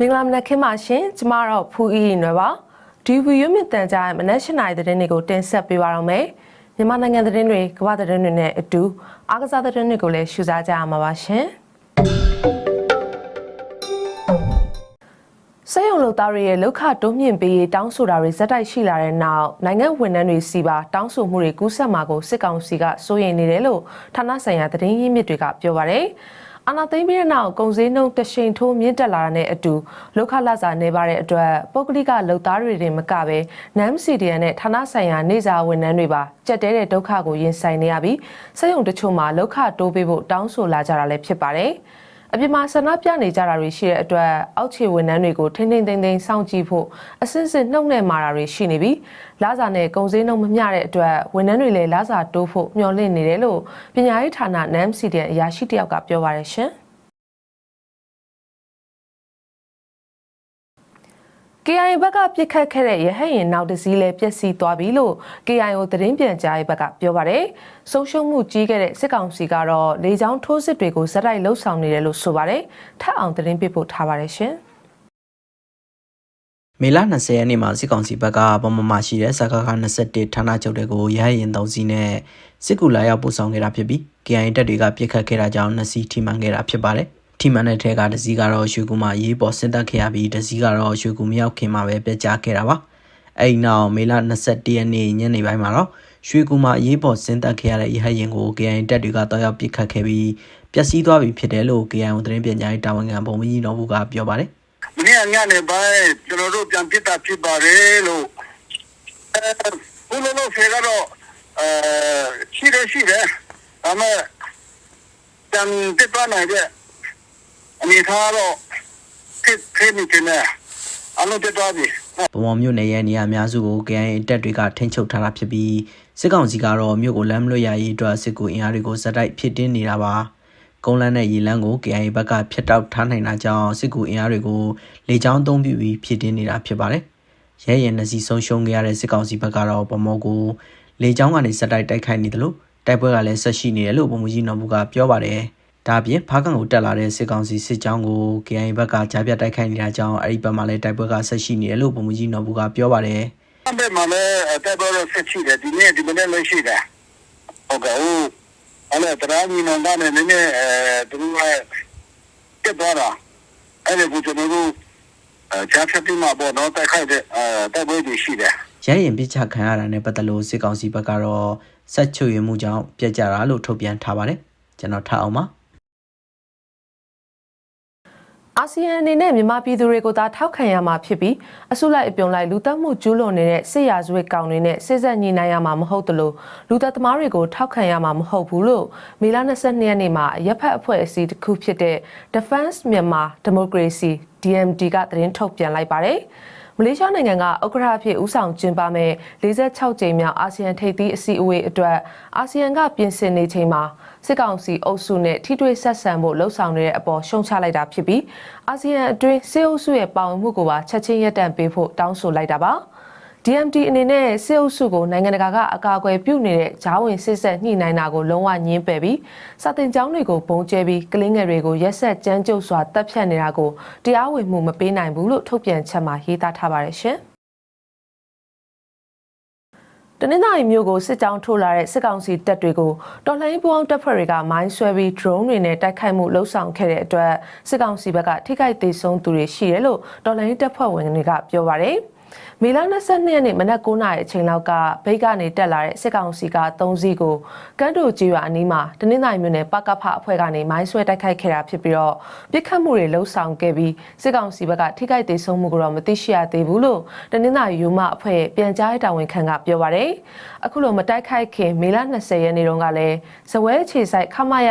မင်္ဂလာမနက်ခင်းပါရှင်ကျမတော့ဖူအီရီနွယ်ပါဒီဗီယိုမြင့်တန်ကြားရဲ့မနက်၈နာရီသတင်းတွေကိုတင်ဆက်ပေးပါတော့မယ်မြန်မာနိုင်ငံသတင်းတွေကမ္ဘာသတင်းတွေနဲ့အတူအားကစားသတင်းတွေကိုလည်းရှုစားကြရမှာပါရှင်စက်ရုံလုပ်သားတွေရဲ့လောက်ခတိုးမြင့်ပေးရေးတောင်းဆိုတာတွေဇက်တိုက်ရှိလာတဲ့နောက်နိုင်ငံဝန်ထမ်းတွေစီပါတောင်းဆိုမှုတွေကူးစက်မှာကိုစစ်ကောင်စီကစိုးရိမ်နေတယ်လို့ဌာနဆိုင်ရာသတင်းရင်းမြစ်တွေကပြောပါရယ် အာနာသိမ့်ပြီးတဲ့နောက်ကုန်စည်နှုန်းတရှိန်ထိုးမြင့်တက်လာတာနဲ့အတူလောက်ခလစာနေပါတဲ့အတွက်ပုဂ္ဂလိကလုပ်သားတွေတင်မကပဲနမ်စီဒီယန်နဲ့ဌာနဆိုင်ရာနေစာဝန်ထမ်းတွေပါကြက်တဲတဲ့ဒုက္ခကိုရင်ဆိုင်နေရပြီးစက်ရုံတချို့မှာလောက်ခတိုးပေးဖို့တောင်းဆိုလာကြတာလည်းဖြစ်ပါတယ်။ အပြစ်မှာဆန္ဒပြနေကြတာတွေရှိတဲ့အတွက်အောက်ခြေဝန်ထမ်းတွေကိုထိမ့်ထိမ့်သိမ့်သိမ့်စောင့်ကြည့်ဖို့အစစ်စစ်နှုတ်နဲ့မာတာတွေရှိနေပြီးလာစာနဲ့ကုန်စည်နှုန်းမမျှတဲ့အတွက်ဝန်ထမ်းတွေလည်းလာစာတိုးဖို့မျှော်လင့်နေတယ်လို့ပညာရေးဌာန NAMCD အရာရှိတယောက်ကပြောပါရရှင်။ KIA ဘက်ကပြစ်ခတ်ခဲ့တဲ့ရဟတ်ရင်နောက်တစ်စီးလဲပျက်စီးသွားပြီလို့ KIO သတင်းပြန်ကြားရေးဘက်ကပြောပါတယ်။ဆုံးရှုံးမှုကြီးခဲ့တဲ့စစ်ကောင်စီကတော့လေကြောင်းထိုးစစ်တွေကိုဇက်တိုက်လှုပ်ဆောင်နေတယ်လို့ဆိုပါတယ်။ထပ်အောင်သတင်းပေးပို့ထားပါတယ်ရှင်။မေလ20ရက်နေ့မှာစစ်ကောင်စီဘက်ကဗမာမရှိတဲ့စကားက21ဌာနချုပ်တွေကိုရဟရင်သုံးစီးနဲ့စစ်ကူလာရောက်ပို့ဆောင်ခဲ့တာဖြစ်ပြီး KIA တပ်တွေကပြစ်ခတ်ခဲ့တာကြောင့်နှစ်စီးထိမှန်ခဲ့တာဖြစ်ပါတယ်။ ထိမှန်တဲ့ထဲကတစ်စီးကတော့ရွှေကူမှာရေးပေါ်ဆင်းသက်ခဲ့ရပြီးတစ်စီးကတော့ရွှေကူမရောက်ခင်မှာပဲပြက်ကျခဲ့တာပါ။အဲ့ဒီနောက်မေလ21ရက်နေ့ညနေပိုင်းမှာတော့ရွှေကူမှာရေးပေါ်ဆင်းသက်ခဲ့ရတဲ့ရဟရင်ကို KIA တပ်တွေကတောက်ရောက်ပြစ်ခတ်ခဲ့ပြီးပျက်စီးသွားပြီဖြစ်တယ်လို့ KIA သတင်းပြန်ကြားရေးတာဝန်ခံဗိုလ်မှူးကြီးတော်ဘူးကပြောပါတယ်။မနေ့ကညနေပိုင်းကျွန်တော်တို့ပြန်ပြစ်တာဖြစ်ပါတယ်လို့အဲဘုလိုလိုဖေကတော့အဲရှိတယ်ရှိတယ်ဒါပေမဲ့ပြန်ပြစ်သွားနိုင်တဲ့ အနေထားတော့ဖြစ်ဖြစ်နေတယ်အလုံးပြစ်သွားပြီဗမော်မြို့နယ်ရဲ့နေရာအများစုကို KIA တပ်တွေကထိန်းချုပ်ထားတာဖြစ်ပြီးစစ်ကောင်စီကတော့မြို့ကိုလမ်းမလွတ်ရရေးအတွက်စစ်ကူအင်အားတွေကိုဇက်တိုက်ဖြစ်တင်းနေတာပါကုန်းလန်းနဲ့ရေလန်းကို KIA ဘက်ကဖျက်တောက်ထားနိုင်တာကြောင့်စစ်ကူအင်အားတွေကိုလေကြောင်းသုံးပြီးပြီးဖြစ်တင်းနေတာဖြစ်ပါတယ်ရဲရင်နှစီဆုံးရှုံးခဲ့ရတဲ့စစ်ကောင်စီဘက်ကတော့ဗမော်ကိုလေကြောင်းကနေဇက်တိုက်တိုက်ခိုက်နေတယ်လို့တိုက်ပွဲကလည်းဆက်ရှိနေတယ်လို့ဗိုလ်မှူးကြီးနော်ဘူးကပြောပါတယ် ဒါအပြင်ဖားကန်ကိုတက်လာတဲ့စစ်ကောင်စီစစ်ကြောင်းကို KIA ဘက်ကကြားပြတ်တိုက်ခိုက်နေတာကြောင့်အဲ့ဒီဘက်မှာလည်းတိုက်ပွဲကဆက်ရှိနေတယ်လို့ဗိုလ်မှူးကြီးနော်ဘူးကပြောပါတယ်အမေမလည်းတက်တော့ဆက်ရှိတယ်ဒီနေ့ဒီမနေ့လည်းရှိတယ်ဟုတ်ကဲ့ဟိုအဲ့ဒါတရားညီမန်ကနေနည်းနည်းအဲသူကတက်သွားတာအဲ့ဒီကိုကျွန်တော်တို့အဲကြားဖြတ်ပြီးမှပေါ့နော်တိုက်ခိုက်တဲ့အဲတိုက်ပွဲတွေရှိတယ်ရရင်ပြစ်ချခံရတာနဲ့ပတ်သက်လို့စစ်ကောင်စီဘက်ကတော့ဆက်ချွေရမှုကြောင့်ပြက်ကြတာလို့ထုတ်ပြန်ထားပါတယ်ကျွန်တော်ထပ်အောင်ပါ အာဆီယံအနေနဲ့မြန်မာပြည်သူတွေကိုသာထောက်ခံရမှာဖြစ်ပြီးအစုလိုက်အပြုံလိုက်လူသက်မှုကျူးလွန်နေတဲ့စစ်ရာဇဝတ်ကောင်တွေနဲ့စစ်ဆက်ညှိနှိုင်းရမှာမဟုတ်သလိုလူသက်သမားတွေကိုထောက်ခံရမှာမဟုတ်ဘူးလို့မေလ22ရက်နေ့မှာရပ်ဖက်အဖွဲ့အစည်းတစ်ခုဖြစ်တဲ့ Defense Myanmar Democracy DMD ကသတင်းထုတ်ပြန်လိုက်ပါတယ်။ မလေးရှားနိုင်ငံကဥက္ကဋ္ဌအဖြစ်ဦးဆောင်ကျင်းပမဲ့46ကြိမ်မြောက်အာဆီယံထိပ်သီးအစည်းအဝေးအတွက်အာဆီယံကပြင်ဆင်နေချိန်မှာစစ်ကောင်စီအုပ်စုနဲ့ထိတွေ့ဆက်ဆံဖို့လှုံ့ဆော်နေတဲ့အပေါ်ရှုံချလိုက်တာဖြစ်ပြီးအာဆီယံအတွင်းစစ်အုပ်စုရဲ့ပါဝင်မှုကိုပါချက်ချင်းရပ်တန့်ပေးဖို့တောင်းဆိုလိုက်တာပါ DMT အနေနဲ့စစ်အုပ်စုကိုနိုင်ငံတကာကအကာအကွယ်ပြုနေတဲ့ဂျားဝင်စစ်ဆက်ညှိနှိုင်းတာကိုလုံးဝညှင်းပယ်ပြီးစာတင်ကျောင်းတွေကိုပုံကျဲပြီးကလင်းငယ်တွေကိုရက်ဆက်ကြမ်းကြုတ်စွာတပ်ဖြတ်နေတာကိုတရားဝင်မှုမပေးနိုင်ဘူးလို့ထုတ်ပြန်ချက်မှာရေးသားထားပါတယ်ရှင်။နင်္သာရီမြို့ကိုစစ်ကြောင်းထိုးလာတဲ့စစ်ကောင်စီတပ်တွေကိုတော်လှန်ရေးပူးပေါင်းတပ်ဖွဲ့တွေကမိုင်းဆွဲပြီး drone တွေနဲ့တိုက်ခိုက်မှုလှုပ်ဆောင်ခဲ့တဲ့အတွက်စစ်ကောင်စီဘက်ကထိခိုက်ဒေဆုံးသူတွေရှိတယ်လို့တော်လှန်ရေးတပ်ဖွဲ့ဝင်တွေကပြောပါတယ်။ မေလ22ရက်နေ့မနက်9:00နာရီအချိန်လောက်ကဘိတ်ကနေတက်လာတဲ့စစ်ကောင်စီက3စီးကိုကမ်းတိုကျေးရွာအနီးမှာတနင်္သာရီမြို့နယ်ပကဖအဖွဲ့ကနေမိုင်းဆွဲတိုက်ခိုက်ခဲ့တာဖြစ်ပြီးတော့ပြစ်ခတ်မှုတွေလှုပ်ဆောင်ခဲ့ပြီးစစ်ကောင်စီဘက်ကထိခိုက်ဒေဆုံးမှုကိုတော့မသိရှိရသေးဘူးလို့တနင်္သာရီယူမအဖွဲ့ရဲ့ပြန်ကြားရေးတာဝန်ခံကပြောပါတယ်။အခုလိုမတိုက်ခိုက်ခင်မေလ20ရက်နေ့တုန်းကလည်းဇဝဲခြေဆိုင်ခမရ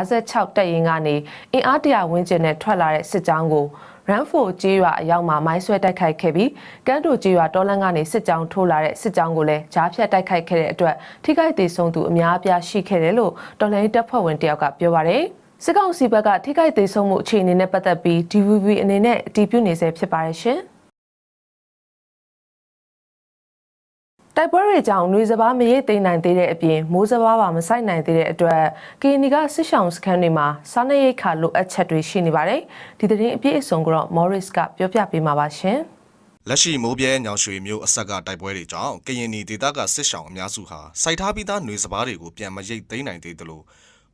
956တပ်ရင်းကနေအင်အားတရာဝန်းကျင်နဲ့ထွက်လာတဲ့စစ်ကြောင်းကို ရန်ဖိုကျေးရွာအရောက်မှာမိုင်းဆွဲတိုက်ခိုက်ခဲ့ပြီးကမ်းတိုကျေးရွာတောလန်းကနေစစ်ကြောင်းထိုးလာတဲ့စစ်ကြောင်းကိုလည်းကြားဖြတ်တိုက်ခိုက်ခဲ့တဲ့အတွက်ထိခိုက်ဒေဆုံးသူအများအပြားရှိခဲ့တယ်လို့တော်လှန်ရေးတပ်ဖွဲ့ဝင်တယောက်ကပြောပါတယ်စစ်ကောင်စီဘက်ကထိခိုက်ဒေဆုံးမှုအခြေအနေနဲ့ပတ်သက်ပြီး DVB အနေနဲ့အတည်ပြုနေဆဲဖြစ်ပါတယ်ရှင်။ တိုက်ပွဲတွေကြောင့်နှွေစပားမရိတ်သိမ်းနိုင်သေးတဲ့အပြင်မိုးစပားပါမဆိုင်နိုင်သေးတဲ့အတွက်ကီနီကဆစ်ဆောင်စခန်းတွေမှာစားနပ်ရိက္ခာလိုအပ်ချက်တွေရှိနေပါတယ်။ဒီသတင်းအပြည့်အစုံကိုတော့ Morris ကပြောပြပေးမှာပါရှင်။လက်ရှိမိုးပြဲညောင်ရွှေမျိုးအဆက်ကတိုက်ပွဲတွေကြောင့်ကရင်နီဒေသကစစ်ရှောင်အများစုဟာစိုက်ထားပြီးသားຫນွေစပားတွေကိုပြန်မရိတ်သိမ်းနိုင်သေးသလို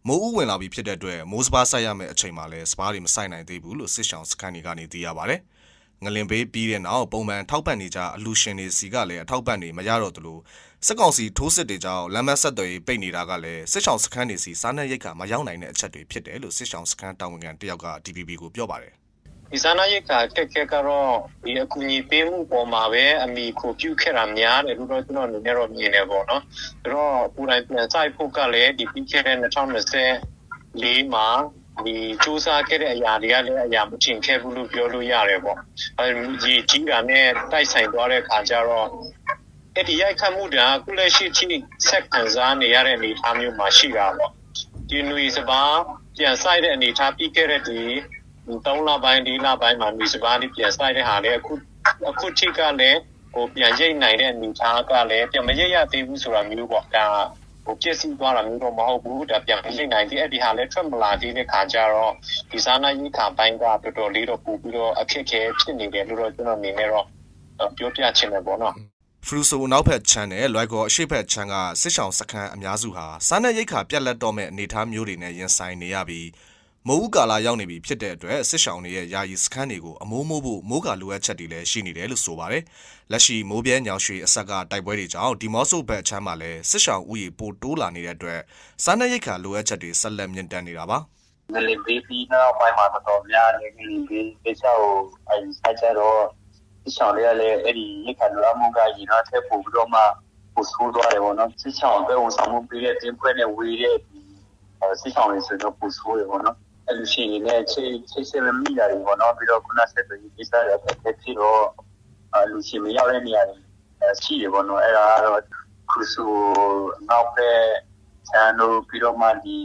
မိုးဥဝင်လာပြီးဖြစ်တဲ့အတွက်မိုးစပားဆိုင်ရမယ့်အချိန်မှာလည်းစပားတွေမဆိုင်နိုင်သေးဘူးလို့စစ်ရှောင်စခန်းတွေကနေသိရပါဗျ။ ငလင်ဘေးပြီးတဲ့နောက်ပုံမှန်ထောက်ပံ့နေကြအလူရှင်တွေစီကလည်းအထောက်ပံ့တွေမရတော့သလိုစစ်ကောင်စီထိုးစစ်တွေကြောင့်လမ်းမဆက်သွယ်ရေးပိတ်နေတာကလည်းစစ်ရှောင်စခန်းတွေစီစားနပ်ရိက္ခာမရောက်နိုင်တဲ့အချက်တွေဖြစ်တယ်လို့စစ်ရှောင်စခန်းတာဝန်ခံတယောက်က DPP ကိုပြောပါတယ်ဒီဇာနာရိတ်ကတက်ခက်ကတော့ဒီအကူအညီပေးမှုပေါ်မှာပဲအမိကိုပြုတ်ခဲ့တာများတယ်လို့တော့ကျွန်တော်အနေနဲ့တော့မြင်နေပေါ့နော်။ဒါတော့ပူတိုင်းပြန်ဆိုင်ဖို့ကလည်းဒီပြီးခဲ့တဲ့2024မှာ ဒီစူးစမ်းခဲ့တဲ့အရာတွေကလည်းအရာမချင်ခဲ့ဘူးလို့ပြောလို့ရတယ်ပေါ့။အဲဒီကြီးတာနဲ့တိုက်ဆိုင်သွားတဲ့ခါကျတော့အဲ့ဒီရိုက်ခတ်မှုတွေကအခုလက်ရှိချိဆက်ခံစားနေရတဲ့အနေအထားမျိုးမှာရှိတာပေါ့။ဒီနွေစပါးပြန်ဆိုင်တဲ့အနေအထားပြီးခဲ့တဲ့ဒီ3လပိုင်း4လပိုင်းမှာမြေစပါးလေးပြန်ဆိုင်တဲ့ဟာလေအခုအခုထိကလည်းဟိုပြန်ရိတ်နိုင်တဲ့အနေထားကလည်းပြန်မရိတ်ရသေးဘူးဆိုတာမျိုးပေါ့ဒါ ဟိုပြည့်စည်သွားတာမျိုးတော့မဟုတ်ဘူးဒါပြန်မရိတ်နိုင်သေးအဲ့ဒီဟာလည်းထွက်မလာသေးတဲ့ခါကျတော့ဒီစားနာရေးခါပိုင်းကတော်တော်လေးတော့ပို့ပြီးတော့အခက်အခဲဖြစ်နေတယ်လို့တော့ကျွန်တော်အနေနဲ့တော့ပြောပြချင်တယ်ပေါ့နော်ဖရူဆိုနောက်ဖက်ချမ်းနဲ့လွိုက်ကောအရှိဖက်ချမ်းကစစ်ဆောင်စခန်းအများစုဟာစားနပ်ရိက္ခာပြက်လက်တော့မဲ့အနေအထားမျိုးတွေနဲ့ရင်ဆိုင်နေရပြီး မိုးဦးကာလာရောက်နေပြီဖြစ်တဲ့အတွက်စစ်ဆောင်တွေရဲ့ယာယီစခန်းတွေကိုအမိုးမိုးဖို့မိုးကာလိုအပ်ချက်တွေလည်းရှိနေတယ်လို့ဆိုပါတယ်။လက်ရှိမိုးပြဲညောင်ရွှေအဆက်ကတိုက်ပွဲတွေကြောင့်ဒီမော့ဆိုဘက်ချမ်းမှာလည်းစစ်ဆောင်ဥယျာဉ်ပိုတိုးလာနေတဲ့အတွက်စားနပ်ရိက္ခာလိုအပ်ချက်တွေဆက်လက်မြင့်တက်နေတာပါ။ငလင်ဘေးပြီးနောက်ပိုင်းမှာတော်တော်များနေငလင်ဘေးကိစ္စကိုအဲဆိုင်ကြတော့စစ်ဆောင်တွေကလည်းအဲ့ဒီရိတ်ခါလိုအပ်မှုကရင်တော့ထပ်ပို့ပြီးတော့မှပို့ဆိုးသွားတယ်ပေါ့နော်စစ်ဆောင်အတွက်ဝန်ဆောင်မှုပေးတဲ့တင်းဖွဲနဲ့ဝေးတဲ့ဒီစစ်ဆောင်တွေဆိုတော့ပို့ဆိုးတယ်ပေါ့နော် အဲ့လိုရှိနေတဲ့ချိန်ချိန်စမမိတာတွေပေါ့နော်ပြီးတော့ခုနဆက်သွယ်ရေးကိစ္စတွေတစ်ခက်ဖြစ်တော့အဲ့လိုရှိမရောက်တဲ့နေရာတွေရှိတယ်ပေါ့နော်အဲ့ဒါကတော့ခုဆိုနောက်ပဲဆန်တို့ပြီးတော့မှဒီ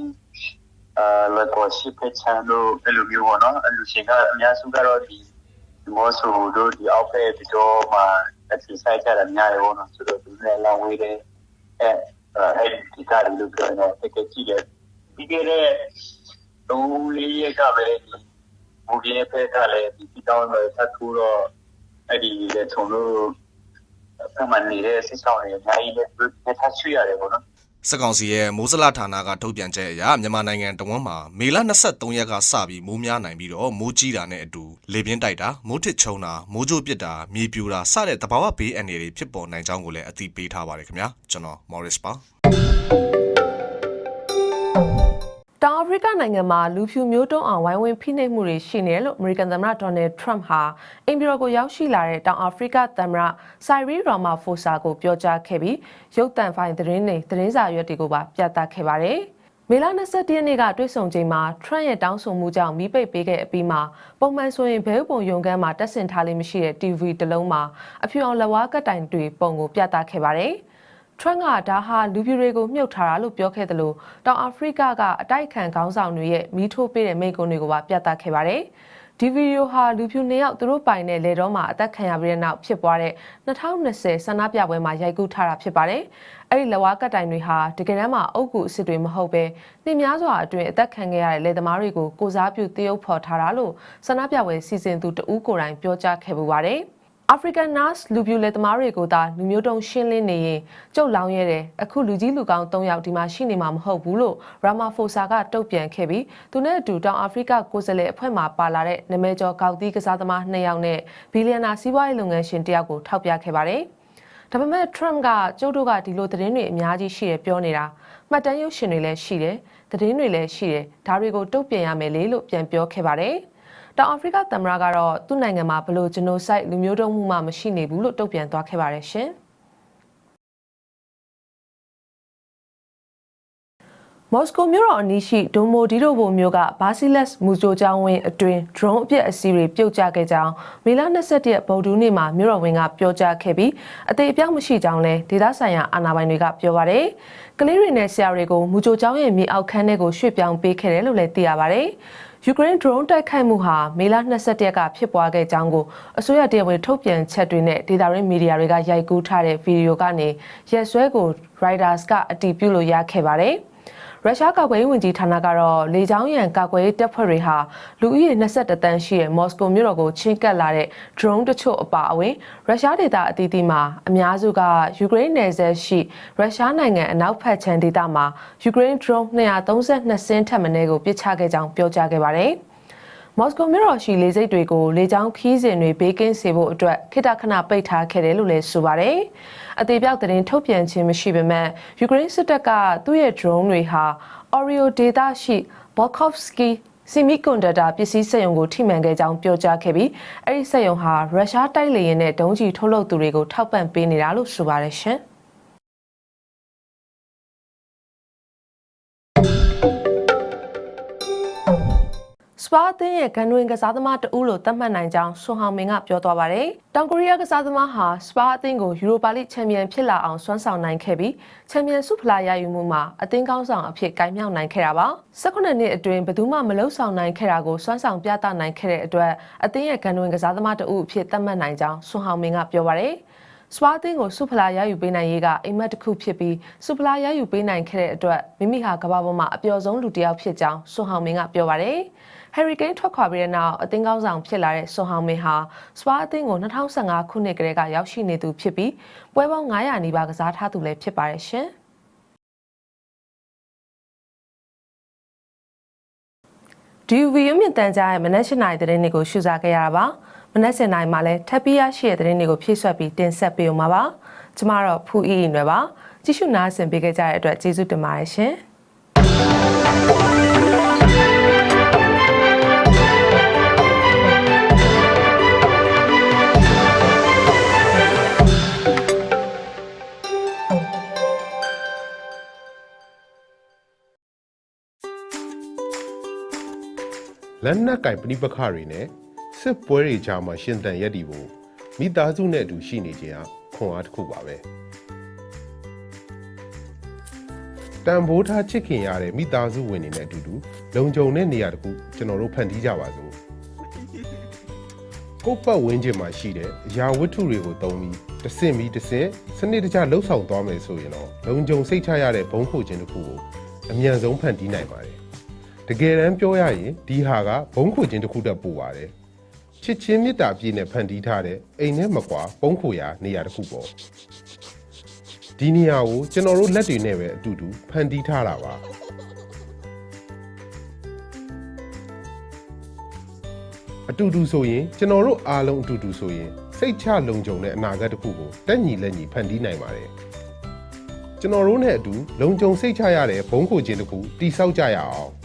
အာလက်ကိုရှိဖက်ဆန်တို့အဲ့လိုမျိုးပေါ့နော်အဲ့လိုရှိကအများစုကတော့ဒီမောဆိုတို့ဒီအောက်ဖက်ပြီးတော့မှအစီဆိုင်ကြတာများရောနော်ဆိုတော့ဒီနေ့လောင်းဝေးတဲ့အဲ့အဲ့ဒီကိစ္စတွေလို့ပြောနေတော့တကယ်ကြည့်တယ်ပြီးခဲ့တဲ့ 3 4ရက်ကပဲဒီဘူဂီရဲ့ဖက်ကလည်းဒီစီတောင်းတော့ဆက်ထိုးတော့အဲ့ဒီလေထုံလို့ဖမ်းမနေတဲ့စစ်ဆောင်တွေအများကြီးလည်းဖတ်ဆွေးရတယ်ပေါ့နော်စကောင်စီရဲ့မိုးစလဌာနကထုတ်ပြန်ချက်အရမြန်မာနိုင်ငံတဝန်းမှာမေလ23ရက်ကစပြီးမိုးများနိုင်ပြီးတော့မိုးကြီးတာနဲ့အတူလေပြင်းတိုက်တာမိုးထစ်ချုံတာမိုးကြိုပစ်တာမြေပြိုတာစတဲ့သဘာဝဘေးအန္တရာယ်တွေဖြစ်ပေါ်နိုင်ကြောင်းကိုလည်းအသိပေးထားပါတယ်ခင်ဗျာကျွန်တော် Morris ပါ တောင်အာဖရိကနိုင်ငံမှာလူဖြူမျိုးတုံးအောင်ဝိုင်းဝန်းဖိနှိပ်မှုတွေရှိနေတယ်လို့အမေရိကန်သမ္မတဒေါ်နယ်ထရမ့်ဟာအင်ဘီရိုကိုရောက်ရှိလာတဲ့တောင်အာဖရိကသမ္မတဆိုင်ရီရာမာဖိုဆာကိုပြောကြားခဲ့ပြီးရုပ်သံဖိုင်သတင်းတွေသတင်းစာရွက်တွေကိုပါပြသခဲ့ပါတယ်။မေလ22ရက်နေ့ကတွေ့ဆုံချိန်မှာထရန့်ရဲ့တောင်းဆိုမှုကြောင့်မိပိတ်ပေးခဲ့အပြီးမှာပုံမှန်ဆိုရင်ဘဲဥပုံရုံကန်းမှာတက်ဆင်ထားလေးမရှိတဲ့ TV တစ်လုံးမှာအဖြူအောင်လက်ဝါးကတိုင်တွေပုံကိုပြသခဲ့ပါတယ်။ ထရန့်ကဒါဟာလူပြူတွေကိုမြုပ်ထားတာလို့ပြောခဲ့တယ်လို့တောင်အာဖရိကကအတိုက်ခံခေါင်းဆောင်တွေရဲ့မီးထိုးပေးတဲ့မိန့်ခွန်းတွေကိုပါပြသခဲ့ပါတယ်။ဒီဗီဒီယိုဟာလူဖြူနှစ်ယောက်သူတို့ပိုင်တဲ့လေတော့မှာအသက်ခံရပြီးတဲ့နောက်ဖြစ်ပွားတဲ့2020ဆန္ဒပြပွဲမှာရိုက်ကူးထားတာဖြစ်ပါတယ်။အဲ့ဒီလက်ဝါးကတိုင်တွေဟာတကယ်တမ်းမှာအုပ်ကူအစ်စ်တွေမဟုတ်ပဲနှင်းများစွာအတွင်းအသက်ခံခဲ့ရတဲ့လေသမားတွေကိုကိုစားပြုတရုပ်ဖော်ထားတာလို့ဆန္ဒပြပွဲစီစဉ်သူတဦးကိုယ်တိုင်ပြောကြားခဲ့ပူပါတယ်။ African Nurse လူပြူလက်သမားတွေကိုသာလူမျိုးတုံးရှင်းလင်းနေရင်ကြုတ်လောင်ရဲတယ်အခုလူကြီးလူကောင်း၃ယောက်ဒီမှာရှိနေမှာမဟုတ်ဘူးလို့ Ramaphosa ကတုံ့ပြန်ခဲ့ပြီးသူနဲ့အတူတောင်အာဖရိကကိုယ်စားလှယ်အဖွဲ့မှပါလာတဲ့နမဲကျော်ကောက်တီးကစားသမား၂ယောက်နဲ့ဘီလီယံနာစီးပွားရေးလုပ်ငန်းရှင်တစ်ယောက်ကိုထောက်ပြခဲ့ပါတယ်ဒါပေမဲ့ Trump ကကျုပ်တို့ကဒီလိုသတင်းတွေအများကြီးရှိတယ်ပြောနေတာမှတ်တမ်းရုပ်ရှင်တွေလည်းရှိတယ်သတင်းတွေလည်းရှိတယ်ဒါတွေကိုတုံ့ပြန်ရမယ်လေလို့ပြန်ပြောခဲ့ပါတယ် တောင်အာဖရိကသမ္မတကတော့သူ့နိုင်ငံမှာဘလို့ဂျနိုဆိုက်လူမျိုးတုံးမှုမှမရှိနေဘူးလို့တုံ့ပြန်သွားခဲ့ပါတယ်ရှင်မော်စကိုမြို့တော်အနီးရှိဒိုမိုဒီရိုဘိုမြို့ကဘာစီလက်မူဂျိုကျောင်းဝင်းအတွင် drone အပြက်အစည်းတွေပြုတ်ကျခဲ့ကြောင်းမေလ22ရက်ဗုဒ္ဓနေ့မှာမြို့တော်ဝင်ကပြောကြားခဲ့ပြီးအသေးအပြောက်မရှိကြောင်းလည်းဒေသဆိုင်ရာအာဏာပိုင်တွေကပြောပါတယ်။ကလေးတွေနဲ့ဆရာတွေကိုမူဂျိုကျောင်းရဲ့မြေအောက်ခန်းထဲကိုရွှေ့ပြောင်းပေးခဲ့တယ်လို့လည်းသိရပါတယ်။ ယူကရိန်း drone တိုက်ခိုက်မှုဟာမေလ22ရက်ကဖြစ်ပွားခဲ့ကြောင်းကိုအစိုးရတရားဝင်ထုတ်ပြန်ချက်တွေနဲ့ဒေတာရင်းမီဒီယာတွေကရိုက်ကူးထားတဲ့ဗီဒီယိုကနေရက်စွဲကို Reuters ကအတည်ပြုလို့ရခဲ့ပါတယ်။ ရုရှားကာကွယ်ရေးဝန်ကြီးဌာနကတော့လေကြောင်းရန်ကာကွယ်ရေးတပ်ဖွဲ့တွေဟာလူဦးရေ22တန်းရှိတဲ့မော်စကိုမြို့တော်ကိုချင်းကပ်လာတဲ့ drone တချို့အပါအဝင်ရုရှားဒေသအသီးသီးမှာအများစုကယူကရိန်းနယ်စပ်ရှိရုရှားနိုင်ငံအနောက်ဘက်ခြမ်းဒေသမှာယူကရိန်း drone 232စင်းထပ်မံကိုပစ်ချခဲ့ကြောင်းပြောကြားခဲ့ပါတယ်။မော်စကိုမြို့တော်ရှိလေဆိပ်တွေကိုလေကြောင်းခီးစဉ်တွေဘေးကင်းစေဖို့အတွက်ခေတ္တခဏပိတ်ထားခဲ့တယ်လို့လည်းဆိုပါတယ်။ အသေးပြောက်သတင်းထုတ်ပြန်ခြင်းမရှိပေမဲ့ယူကရိန်းစစ်တပ်ကသူ့ရဲ့ drone တွေဟာ Oreo ဒေသရှိ Volkovsky စီမီကွန်ဒတာပစ္စည်းစက်ရုံကိုထိမှန်ခဲ့ကြောင်းပြောကြားခဲ့ပြီးအဲ့ဒီစက်ရုံဟာရုရှားတိုက်လေယာဉ်နဲ့ဒုံးကျည်ထုတ်လုပ်သူတွေကိုထောက်ပံ့ပေးနေတာလို့ဆိုပါတယ်ရှင်။ SPA အသင်းရဲ့ဂန်တွင်ကစားသမားတဦးလို့သတ်မှတ်နိုင်ကြောင်းဆွန်ဟောင်မင်ကပြောသွားပါတယ်။တောင်ကိုရီးယားကစားသမားဟာ SPA အသင်းကိုယူရိုပါလိချန်ပီယံဖြစ်လာအောင်စွမ်းဆောင်နိုင်ခဲ့ပြီးချန်ပီယံဆုဖလားရယူမှုမှာအသင်းကောင်းဆောင်အဖြစ်ကိုင်မြောက်နိုင်ခဲ့တာပါ။18နှစ်အတွင်းဘယ်သူမှမလုံဆောင်နိုင်ခဲ့တာကိုစွမ်းဆောင်ပြသနိုင်ခဲ့တဲ့အတွက်အသင်းရဲ့ဂန်တွင်ကစားသမားတဦးအဖြစ်သတ်မှတ်နိုင်ကြောင်းဆွန်ဟောင်မင်ကပြောပါတယ်။စပါးတင်းကိုစုဖလာရယူပေးနိုင်ရေးကအိမ်မက်တစ်ခုဖြစ်ပြီးစုဖလာရယူပေးနိုင်ခဲ့တဲ့အတွက်မိမိဟာကမ္ဘာပေါ်မှာအပျော်ဆုံးလူတစ်ယောက်ဖြစ်ကြောင်းဆွန်ဟောင်မင်ကပြောပါတယ်။ Harry Kane ထွက်ခွာပြီးတဲ့နောက်အသင်းကောင်းဆောင်ဖြစ်လာတဲ့ဆွန်ဟောင်မင်ဟာစပါးအသင်းကို2015ခုနှစ်ကတည်းကရောက်ရှိနေသူဖြစ်ပြီးပွဲပေါင်း900နီးပါးကစားထားသူလည်းဖြစ်ပါတယ်ရှင်။ဒီဗီယိုမြင့်တန်ကြားရဲ့မနက်၈နာရီသတင်းတွေကိုရှုစားခဲ့ရတာပါမနက်7နာရီမှာလည်းထပ်ပြီးရရှိတဲ့သတင်းတွေကိုဖြည့်ဆွက်ပြီးတင်ဆက်ပေးအောင်ပါပါကျမတော့ဖူအီအီနွယ်ပါကြည့်ရှုနားဆင်ပေးကြတဲ့အတွက်ကျေးဇူးတင်ပါတယ်ရှင် လက်နက်ကင်ပဋိပက္ခတွေနဲ့စစ်ပွဲတွေကြားမှာရှင်သန်ရက်တည်ဖို့မိသားစုနဲ့အတူရှိနေခြင်းဟာခွန်အားတစ်ခုပါပဲတန်ဖိုးထားချစ်ခင်ရတဲ့မိသားစုဝင်တွေနဲ့အတူတူလုံခြုံတဲ့နေရာတစ်ခုကျွန်တော်တို့ဖန်တီးကြပါစို့ကိုယ့်ပတ်ဝန်းကျင်မှာရှိတဲ့အရာဝတ္ထုတွေကိုသုံးပြီးတစ်စင်ပြီးတစ်စင်စနစ်တကျလှုပ်ဆောင်သွားမယ်ဆိုရင်တော့လုံခြုံစိတ်ချရတဲ့ဘုံခိုခြင်းတစ်ခုကိုအမြန်ဆုံးဖန်တီးနိုင်ပါတယ် တကယ်တမ်းပြောရရင်ဒီဟာကဘုံခိုခြင်းတစ်ခုတည်းပို့ပါတယ်ချစ်ချင်းမေတ္တာပြည့်နဲ့ဖန်တီးထားတဲ့အိမ်နဲ့မကွာဘုံခိုရာနေရာတစ်ခုပေါ့ဒီနေရာကိုကျွန်တော်တို့လက်တွေနဲ့ပဲအတူတူဖန်တီးထားတာပါအတူတူဆိုရင်ကျွန်တော်တို့အားလုံးအတူတူဆိုရင်စိတ်ချလုံခြုံတဲ့အနာဂတ်တစ်ခုကိုတက်ညီလက်ညီဖန်တီးနိုင်ပါတယ်ကျွန်တော်တို့နဲ့အတူလုံခြုံစိတ်ချရတဲ့ဘုံခိုခြင်းတစ်ခုတိဆောက်ကြရအောင်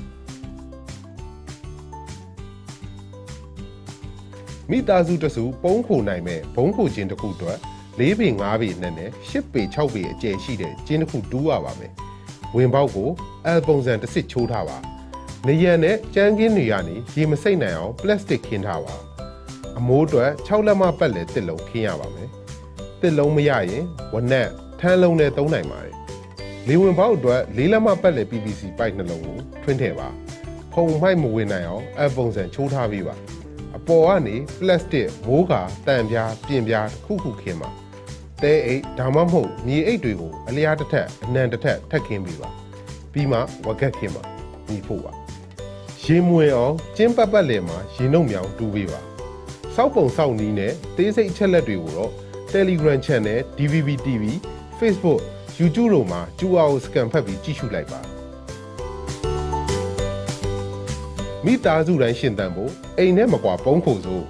မိသားစုတစုပုံးခိုနိုင်မဲ့ဘုံခိုခြင်းတစ်ခုအတွက်၄ပေ၅ပေနဲ့နဲ့၈ပေ၆ပေအကျယ်ရှိတဲ့ကျင်းတစ်ခုတူးရပါမယ်ဝင်ပေါက်ကိုအယ်ပုံစံတစ်စစ်ချိုးထားပါနေရံနဲ့ကြမ်းကင်းတွေကနေရေမစိမ့်နိုင်အောင်ပလတ်စတစ်ခင်းထားပါအမိုးအတွက်6လက်မပတ်လည်တစ်လုံးခင်းရပါမယ်တစ်လုံးမရရင်ဝနက်ထန်းလုံးနဲ့သုံးနိုင်ပါတယ်လေဝင်ပေါက်အတွက်၄လက်မပတ်လည် PVC ပိုက်နှလုံးကိုထွင်းထည့်ပါဖုံမိုက်မဝင်နိုင်အောင်အပုံစံချိုးထားပေးပါ အပေါ်ကနေပလတ်စတစ်မိုးကာတန်ပြားပြင်ပြားတစ်ခုခုခင်းပါတဲအိတ်ဒါမှမဟုတ်မြေအိတ်တွေကိုအလျားတစ်ထက်အနံတစ်ထက်ထက်ခင်းပေးပါပြီးမှဝက်ကက်ခင်းပါညီဖို့ပါရေမွေအောင်ကျင်းပတ်ပတ်လည်မှာရေနှုတ်မြောင်တူးပေးပါစောက်ပုံစောက်နီးနဲ့သေးစိတ်အချက်လက်တွေကိုတော့ Telegram Channel DVB TV Facebook YouTube တို့မှာကျူအောင် scan ဖတ်ပြီးကြည့်ရှုလိုက်ပါမိသားစုတိုင်းရှင်သန်ဖို့ အိမ်နဲ့မကွာပုံးဖို့စို့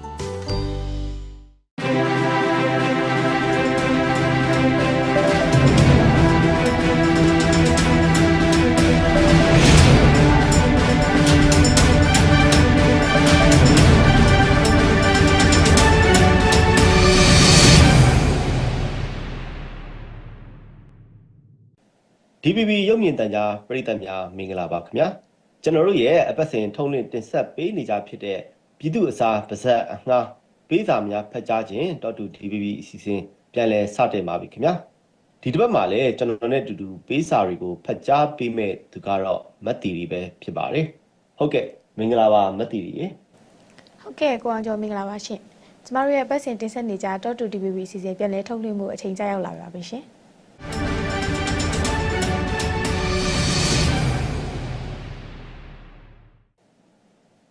DPP ရုပ်မြင်သံကြားပရိသတ်များမင်္ဂလာပါခင်ဗျာကျွန်တော်တို့ရဲ့အပတ်စဉ်ထုံးလင်းတင်ဆက်ပေးနေကြဖြစ်တဲ့ ပြည်သူအစားပါဇက်အငှားပေးစာများဖတ်ကြားခြင်း .DPP အစီအစဉ်ပြန်လည်စတင်ပါပြီခင်ဗျာဒီတစ်ပတ်မှာလည်းကျွန်တော်နဲ့အတူတူပေးစာတွေကိုဖတ်ကြားပေးမဲ့သူကတော့မတ်တီရီပဲဖြစ်ပါတယ်ဟုတ်ကဲ့မင်္ဂလာပါမတ်တီရီရေဟုတ်ကဲ့ကိုအောင်ကျော်မင်္ဂလာပါရှင်ကျမတို့ရဲ့ပတ်စဉ်တင်ဆက်နေကြ Talk to DBB အစီအစဉ်ပြန်လည်ထုတ်လွှင့်မှုအချိန်ကြာရောက်လာပါပြီရှင်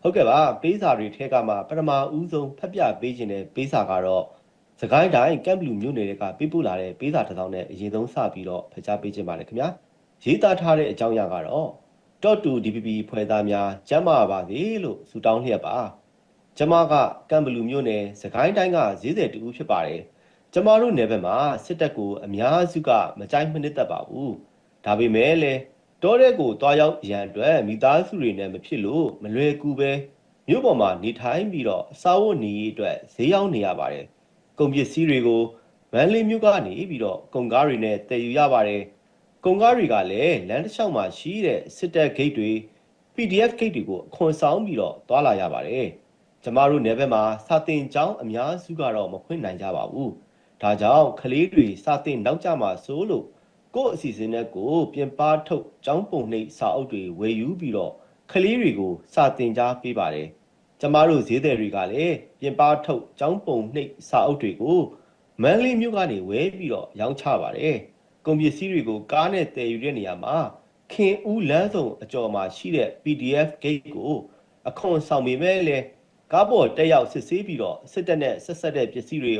ဟုတ်ကဲ့ပါပေးစာတွေထဲကမှပထမဦးဆုံးဖတ်ပြပေးခြင်းတဲ့ပေးစာကတော့စကိုင်းတိုင်းကမ်ဘလူမြို့နယ်ကပြပို့လာတဲ့ပေးစာတစ်စောင်းနဲ့အရင်ဆုံးစပြီးတော့ဖတ်ကြားပေးခြင်းပါတယ်ခင်ဗျာရေးသားထားတဲ့အကြောင်းအရာကတော့ Talk to DPP ဖွဲ့သားများကျမ်းမာပါစေလို့ဆုတောင်းလျက်ပါကျမကကမ်ဘလူမြို့နယ်စကိုင်းတိုင်းကဈေးသည်တူဖြစ်ပါတယ်ကျမတို့နယ်ဘက်မှာစစ်တပ်ကိုအများစုကမကြိုက်မနစ်သက်ပါဘူးဒါပေမဲ့လည်း တောတဲ့ကိုတွားရောက်ရန်အတွက်မိသားစုတွေနဲ့မဖြစ်လို့မလွယ်ကူပဲမြို့ပေါ်မှာနေထိုင်ပြီးတော့စားဝတ်နေရေးအတွက်ဈေးရောက်နေရပါတယ်ကုန်ပစ္စည်းတွေကိုမန္တလေးမြို့ကနေပြီးတော့ကုန်ကားတွေနဲ့တည်ယူရပါတယ်ကုန်ကားတွေကလည်းလမ်းတစ်လျှောက်မှာရှိတဲ့စစ်တပ်ဂိတ်တွေ PDF ဂိတ်တွေကိုအခွန်ဆောင်ပြီးတော့တွာလာရပါတယ်ကျမတို့နယ်ဘက်မှာစာတင်ကျောင်းအများစုကတော့မဖွင့်နိုင်ကြပါဘူးဒါကြောင့်ကလေးတွေစာတင်နောက်ကျမှာစိုးလို့ ကို့အစီအစဉ်နဲ့ကိုပြင်ပထုတ်ចောင်းပုံနှိပ်စာအုပ်တွေဝယ်ယူပြီးတော့ကလေးတွေကိုစာတင်ကြားပေးပါတယ်။ကျမတို့ဈေးသည်တွေကလည်းပြင်ပထုတ်ចောင်းပုံနှိပ်စာအုပ်တွေကိုမန္တလေးမြို့ကနေဝယ်ပြီးတော့ရောင်းချပါတယ်။ကုန်ပစ္စည်းတွေကိုကားနဲ့တည်ယူတဲ့နေရာမှာခင်ဦးလမ်းဆောင်အကျော်မှာရှိတဲ့ PDF gate ကိုအခွန်ဆောင်ပေမဲ့လည်းကားပေါ်တက်ရောက်စစ်ဆေးပြီးတော့စစ်တပ်နဲ့ဆက်ဆက်တဲ့ပစ္စည်းတွေ